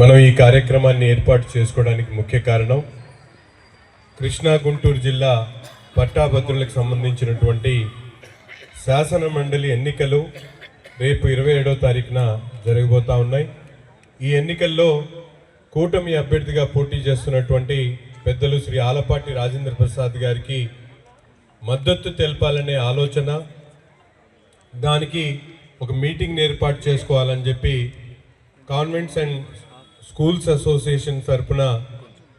మనం ఈ కార్యక్రమాన్ని ఏర్పాటు చేసుకోవడానికి ముఖ్య కారణం కృష్ణా గుంటూరు జిల్లా పట్టాభద్రులకు సంబంధించినటువంటి శాసన మండలి ఎన్నికలు రేపు ఇరవై ఏడో తారీఖున జరగబోతూ ఉన్నాయి. ఈ ఎన్నికల్లో కూటమి అభ్యర్థిగా పోటీ చేస్తున్నటువంటి పెద్దలు శ్రీ ఆలపాటి రాజేంద్ర ప్రసాద్ గారికి మద్దతు తెలపాలనే ఆలోచన దానికి ఒక మీటింగ్ ఏర్పాటు చేసుకోవాలని చెప్పి కాన్వెంట్స్ అండ్ స్కూల్స్ అసోసియేషన్ తరఫున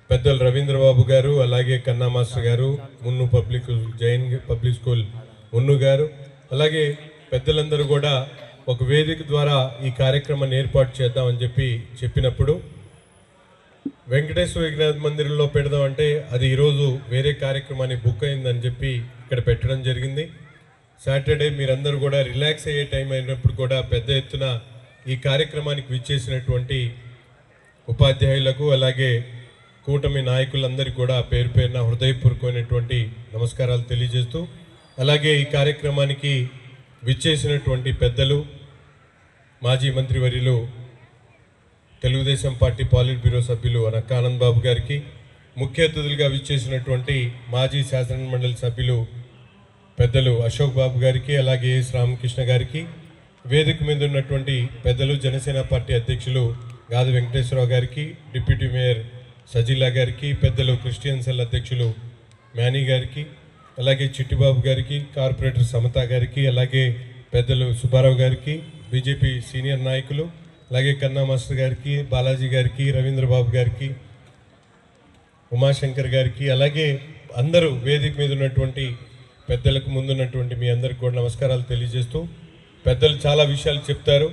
పెద్దలు రవీంద్రబాబు గారు అలాగే కన్నా మాస్టర్ గారు Munnu public Jain public school Munnu గారు అలాగే పెద్దలందరూ కూడా ఒక వేదిక ద్వారా ఈ కార్యక్రమాన్ని ఏర్పాటు చేద్దామని చెప్పి చెప్పినప్పుడు వెంకటేశ్వర విజ్ఞాన మందిరంలో పెడదామంటే అది ఈరోజు వేరే కార్యక్రమాన్ని బుక్ అయిందని చెప్పి ఇక్కడ పెట్టడం జరిగింది. సాటర్డే మీరందరూ కూడా రిలాక్స్ అయ్యే టైం అయినప్పుడు కూడా పెద్ద ఎత్తున ఈ కార్యక్రమానికి విచ్చేసినటువంటి ఉపాధ్యాయులకు అలాగే కూటమి నాయకులందరికీ కూడా పేరు పేరున హృదయపూర్వకమైనటువంటి నమస్కారాలు తెలియజేస్తూ అలాగే ఈ కార్యక్రమానికి విచ్చేసినటువంటి పెద్దలు మాజీ మంత్రివర్యులు తెలుగుదేశం పార్టీ పాలిట్ బ్యూరో సభ్యులు అనక్క ఆనంద్ బాబు గారికి ముఖ్య అతిథులుగా విచ్చేసినటువంటి మాజీ శాసన మండలి సభ్యులు పెద్దలు అశోక్ బాబు గారికి అలాగే ఎస్ రామకృష్ణ గారికి వేదిక మీద ఉన్నటువంటి పెద్దలు జనసేన పార్టీ అధ్యక్షులు గాది వెంకటేశ్వరరావు గారికి డిప్యూటీ మేయర్ సజిల్లా గారికి పెద్దలు క్రిస్టియన్ సెల్ అధ్యక్షులు మ్యానీ గారికి అలాగే చిట్టిబాబు గారికి కార్పొరేటర్ సమత గారికి అలాగే పెద్దలు సుబ్బారావు గారికి బీజేపీ సీనియర్ నాయకులు అలాగే కన్నా మాస్టర్ గారికి బాలాజీ గారికి రవీంద్రబాబు గారికి ఉమాశంకర్ గారికి అలాగే అందరూ వేదిక మీద ఉన్నటువంటి పెద్దలకు ముందున్నటువంటి మీ అందరికి కూడా నమస్కారాలు తెలియజేస్తూ పెద్దలు చాలా విషయాలు చెప్తారు.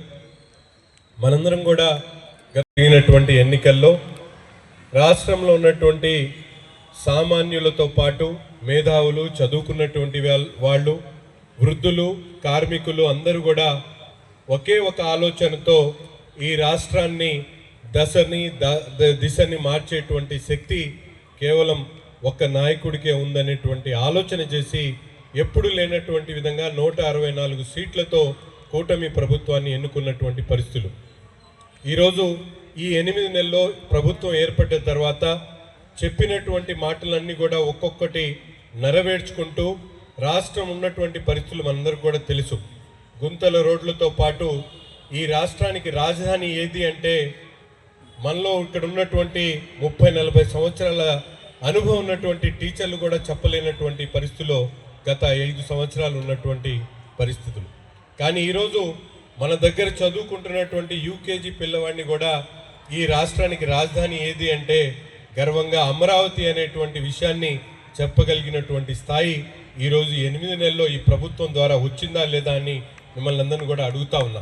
మనందరం కూడా జరిగినటువంటి ఎన్నికల్లో రాష్ట్రంలో ఉన్నటువంటి సామాన్యులతో పాటు మేధావులు చదువుకున్నటువంటి వాళ్ళ- వాళ్ళు వృద్ధులు కార్మికులు అందరూ కూడా ఒకే ఒక ఆలోచనతో ఈ రాష్ట్రాన్ని దశని ద- ద- దిశని మార్చేటువంటి శక్తి కేవలం ఒక్క నాయకుడికే ఉందనేటువంటి ఆలోచన చేసి ఎప్పుడు లేనటువంటి విధంగా నూట అరవై నాలుగు సీట్లతో కూటమి ప్రభుత్వాన్ని ఎన్నుకున్నటువంటి పరిస్థితులు. ఈరోజు ఈ ఎనిమిది నెలల్లో ప్రభుత్వం ఏర్పడిన తర్వాత చెప్పినటువంటి మాటలన్నీ కూడా ఒక్కొక్కటి నెరవేర్చుకుంటూ రాష్ట్రం ఉన్నటువంటి పరిస్థితులు మనందరికీ కూడా తెలుసు. గుంతల రోడ్లతో పాటు ఈ రాష్ట్రానికి రాజధాని ఏది అంటే మనలో ఇక్కడ ఉన్నటువంటి ముప్పై నలభై సంవత్సరాల అనుభవం ఉన్నటువంటి టీచర్లు కూడా చెప్పలేనటువంటి పరిస్థితిలో గత ఐదు సంవత్సరాలు ఉన్నటువంటి పరిస్థితులు. కానీ ఈరోజు మన దగ్గర చదువుకుంటున్నటువంటి యూకేజీ పిల్లవాడిని కూడా ఈ రాష్ట్రానికి రాజధాని ఏది అంటే గర్వంగా అమరావతి అనేటువంటి విషయాన్ని చెప్పగలిగినటువంటి స్థాయి ఈరోజు ఎనిమిది నెలల్లో ఈ ప్రభుత్వం ద్వారా వచ్చిందా లేదా అని మిమ్మల్ని అందరినీ కూడా అడుగుతా ఉన్నా.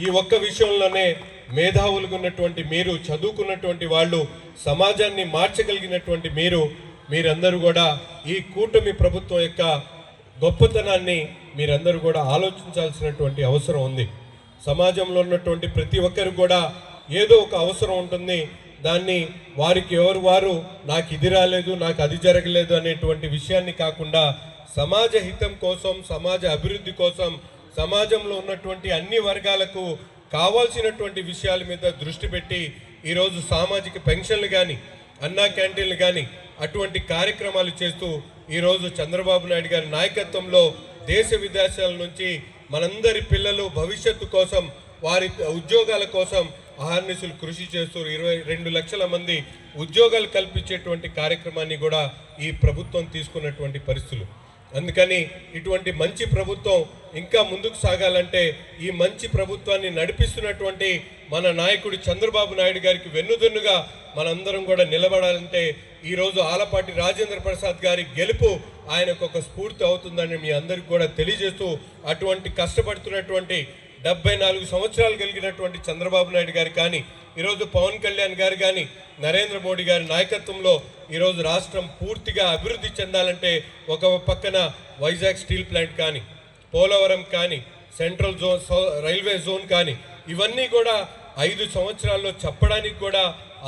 ఈ ఒక్క విషయంలోనే మేధావులుగా ఉన్నటువంటి మీరు చదువుకున్నటువంటి వాళ్ళు సమాజాన్ని మార్చగలిగినటువంటి మీరు మీరందరూ కూడా ఈ కూటమి ప్రభుత్వం యొక్క గొప్పతనాన్ని మీరందరూ కూడా ఆలోచించాల్సినటువంటి అవసరం ఉంది. సమాజంలో ఉన్నటువంటి ప్రతి ఒక్కరు కూడా ఏదో ఒక అవసరం ఉంటుంది. దాన్ని వారికి ఎవరు వారు నాకు ఇది రాలేదు నాకు అది జరగలేదు అనేటువంటి విషయాన్ని కాకుండా సమాజ హితం కోసం సమాజ అభివృద్ధి కోసం సమాజంలో ఉన్నటువంటి అన్ని వర్గాలకు కావాల్సినటువంటి విషయాల మీద దృష్టి పెట్టి ఈరోజు సామాజిక పెన్షన్లు కానీ అన్నా క్యాంటీన్లు కానీ అటువంటి కార్యక్రమాలు చేస్తూ ఈరోజు చంద్రబాబు నాయుడు గారి నాయకత్వంలో దేశ విదేశాల నుంచి మనందరి పిల్లలు భవిష్యత్తు కోసం వారి ఉద్యోగాల కోసం అహర్నిశులు కృషి చేస్తూ ఇరవై రెండు లక్షల మంది ఉద్యోగాలు కల్పించేటువంటి కార్యక్రమాన్ని కూడా ఈ ప్రభుత్వం తీసుకున్నటువంటి పరిస్థితులు. అందుకని ఇటువంటి మంచి ప్రభుత్వం ఇంకా ముందుకు సాగాలంటే ఈ మంచి ప్రభుత్వాన్ని నడిపిస్తున్నటువంటి మన నాయకుడు చంద్రబాబు నాయుడు గారికి వెన్నుదన్నుగా మనందరం కూడా నిలబడాలంటే ఈరోజు ఆలపాటి రాజేంద్ర ప్రసాద్ గారి గెలుపు ఆయనకు ఒక స్ఫూర్తి అవుతుందని మీ అందరికి కూడా తెలియజేస్తూ అటువంటి కష్టపడుతున్నటువంటి డెబ్బై నాలుగు సంవత్సరాలు కలిగినటువంటి చంద్రబాబు నాయుడు గారు కానీ ఈరోజు పవన్ కళ్యాణ్ గారు కానీ నరేంద్ర మోడీ గారి నాయకత్వంలో ఈరోజు రాష్ట్రం పూర్తిగా అభివృద్ధి చెందాలంటే ఒక పక్కన వైజాగ్ స్టీల్ ప్లాంట్ కానీ పోలవరం కానీ సెంట్రల్ జోన్ సౌ- రైల్వే జోన్ కానీ ఇవన్నీ కూడా ఐదు సంవత్సరాల్లో చెప్పడానికి కూడా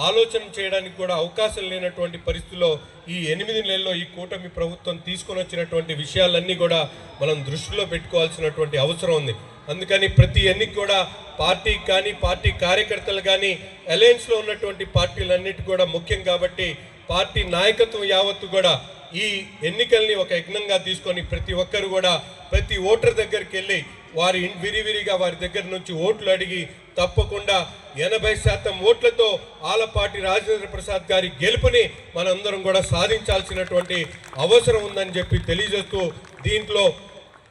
ఆలోచన చేయడానికి కూడా అవకాశం లేనటువంటి పరిస్థితిలో ఈ ఎనిమిది నెలల్లో ఈ కూటమి ప్రభుత్వం తీసుకొని వచ్చినటువంటి విషయాలన్నీ కూడా మనం దృష్టిలో పెట్టుకోవాల్సినటువంటి అవసరం ఉంది. అందుకని ప్రతి ఎన్నిక కూడా పార్టీ కానీ పార్టీ కార్యకర్తలు కానీ అలయన్స్లో ఉన్నటువంటి పార్టీలన్నిటి కూడా ముఖ్యం కాబట్టి పార్టీ నాయకత్వం యావత్తు కూడా ఈ ఎన్నికల్ని ఒక యజ్ఞంగా తీసుకొని ప్రతి ఒక్కరు కూడా ప్రతి ఓటర్ దగ్గరికి వెళ్ళి వారి విరివిరిగా వారి దగ్గర నుంచి ఓట్లు అడిగి తప్పకుండా ఎనభై శాతం ఓట్లతో ఆలపాటి రాజేంద్ర ప్రసాద్ గారి గెలుపుని మనందరం కూడా సాధించాల్సినటువంటి అవసరం ఉందని చెప్పి తెలియజేస్తూ దీంట్లో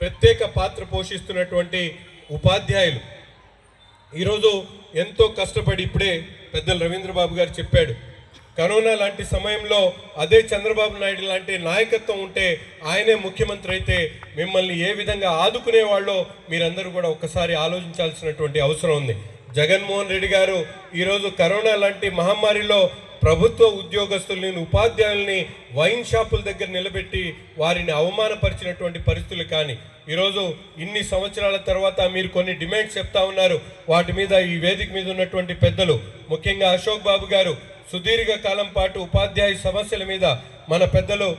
ప్రత్యేక పాత్ర పోషిస్తున్నటువంటి ఉపాధ్యాయులు. ఈరోజు ఎంతో కష్టపడి ఇప్పుడే పెద్దలు రవీంద్రబాబు గారు చెప్పాడు. కరోనా లాంటి సమయంలో అదే చంద్రబాబు నాయుడు లాంటి నాయకత్వం ఉంటే ఆయనే ముఖ్యమంత్రి అయితే మిమ్మల్ని ఏ విధంగా ఆదుకునేవాళ్ళో మీరందరూ కూడా ఒక్కసారి ఆలోచించాల్సినటువంటి అవసరం ఉంది. జగన్మోహన్ రెడ్డి గారు ఈరోజు కరోనా లాంటి మహమ్మారిలో ప్రభుత్వ ఉద్యోగస్తుల్ని ఉపాధ్యాయుల్ని వైన్ షాపుల దగ్గర నిలబెట్టి వారిని అవమానపరిచినటువంటి పరిస్థితులు కానీ ఈరోజు ఇన్ని సంవత్సరాల తర్వాత మీరు కొన్ని డిమాండ్స్ చెప్తా ఉన్నారు. వాటి మీద ఈ వేదిక మీద ఉన్నటువంటి పెద్దలు ముఖ్యంగా అశోక్ బాబు గారు సుదీర్ఘ కాలం పాటు ఉపాధ్యాయ సమస్యల మీద మన పెద్దలు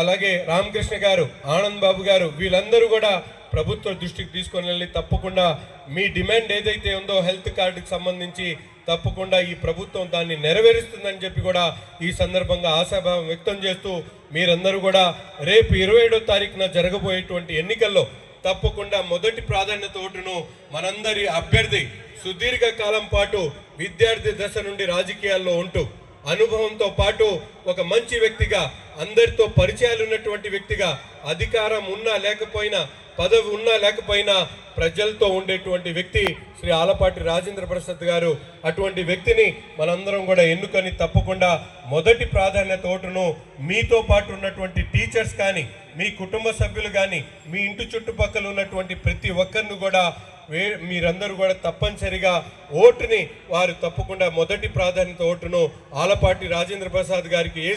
అలాగే రామకృష్ణ గారు ఆనంద్ బాబు గారు వీళ్ళందరూ కూడా ప్రభుత్వ దృష్టికి తీసుకొని వెళ్ళి తప్పకుండా మీ డిమాండ్ ఏదైతే ఉందో హెల్త్ కార్డుకి సంబంధించి తప్పకుండా ఈ ప్రభుత్వం దాన్ని నెరవేరుస్తుందని చెప్పి కూడా ఈ సందర్భంగా ఆశాభావం వ్యక్తం చేస్తూ మీరందరూ కూడా రేపు ఇరవై ఏడో తారీఖున జరగబోయేటువంటి ఎన్నికల్లో తప్పకుండా మొదటి ప్రాధాన్యత ఓటును మనందరి అభ్యర్థి సుదీర్ఘ కాలం పాటు విద్యార్థి దశ నుండి రాజకీయాల్లో ఉంటూ అనుభవంతో పాటు ఒక మంచి వ్యక్తిగా అందరితో పరిచయాలు ఉన్నటువంటి వ్యక్తిగా అధికారం ఉన్నా లేకపోయినా పదవి ఉన్నా లేకపోయినా ప్రజలతో ఉండేటువంటి వ్యక్తి శ్రీ ఆలపాటి రాజేంద్ర ప్రసాద్ గారు అటువంటి వ్యక్తిని మనందరం కూడా ఎన్నుకొని తప్పకుండా మొదటి ప్రాధాన్యత ఓటును మీతో పాటు ఉన్నటువంటి టీచర్స్ కానీ మీ కుటుంబ సభ్యులు కానీ మీ ఇంటి చుట్టుపక్కల ఉన్నటువంటి ప్రతి ఒక్కరిని కూడా వే మీరందరూ కూడా తప్పనిసరిగా ఓటుని వారు తప్పకుండా మొదటి ప్రాధాన్యత ఓటును ఆలపాటి రాజేంద్ర ప్రసాద్ గారికి